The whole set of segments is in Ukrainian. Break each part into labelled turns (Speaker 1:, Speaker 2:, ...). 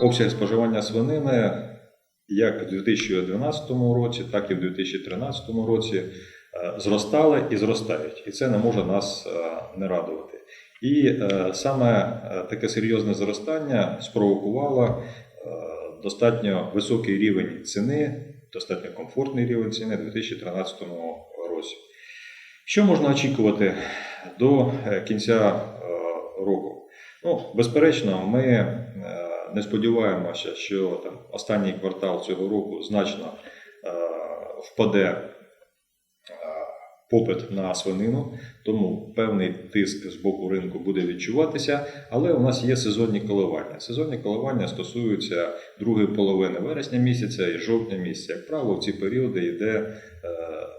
Speaker 1: обсяг споживання свинини як у 2012 році, так і в 2013 році е, зростали і зростають. І це не може нас е, не радувати. І е, саме таке серйозне зростання спровокувало достатньо високий рівень ціни, достатньо комфортний рівень ціни у 2013 році. Що можна очікувати до кінця року? Ну, безперечно, ми не сподіваємося, що там останній квартал цього року значно е, впаде е, попит на свинину, тому певний тиск з боку ринку буде відчуватися, але у нас є сезонні коливання. Сезонні коливання стосуються другої половини вересня місяця і жовтня місяця. Як правило, в ці періоди йде е,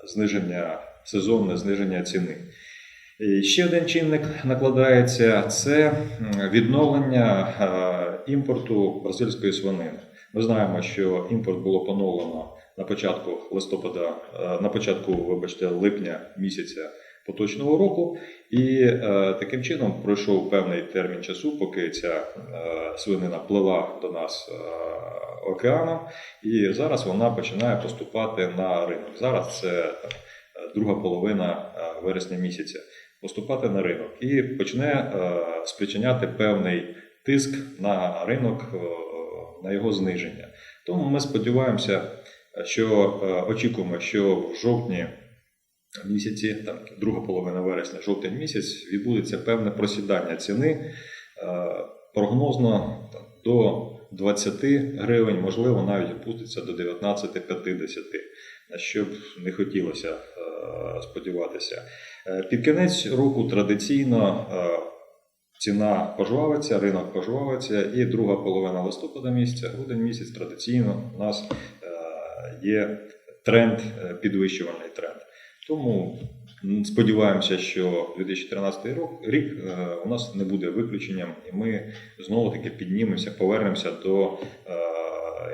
Speaker 1: зниження сезонне зниження ціни. Ще один чинник накладається це відновлення імпорту бразильської свинини. Ми знаємо, що імпорт було поновлено на початку листопада, на початку, вибачте, липня місяця поточного року, і е, таким чином пройшов певний термін часу, поки ця е, свинина плила до нас е, океаном, і зараз вона починає поступати на ринок. Зараз це друга половина вересня місяця поступати на ринок і почне е, спричиняти певний тиск на ринок, е, на його зниження. Тому ми сподіваємося, що е, очікуємо, що в жовтні місяці, там друга половина вересня, жовтень місяць, відбудеться певне просідання ціни. Прогнозно до 20 гривень, можливо, навіть опуститься до 19,50, на що б не хотілося сподіватися. Е, Під кінець року традиційно е, ціна пожвавиться, ринок пожвавиться, і друга половина листопада місяця, грудень місяць традиційно у нас е, є тренд, е, підвищувальний тренд. Тому сподіваємося, що 2013 рік, е, у нас не буде виключенням, і ми знову таки піднімемося, повернемося до е,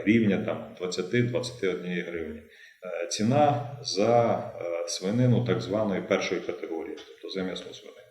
Speaker 1: рівня там 20-21 гривні. Е, Ціна за е, свинину так званої першої категорії, тобто за м'ясну свинину.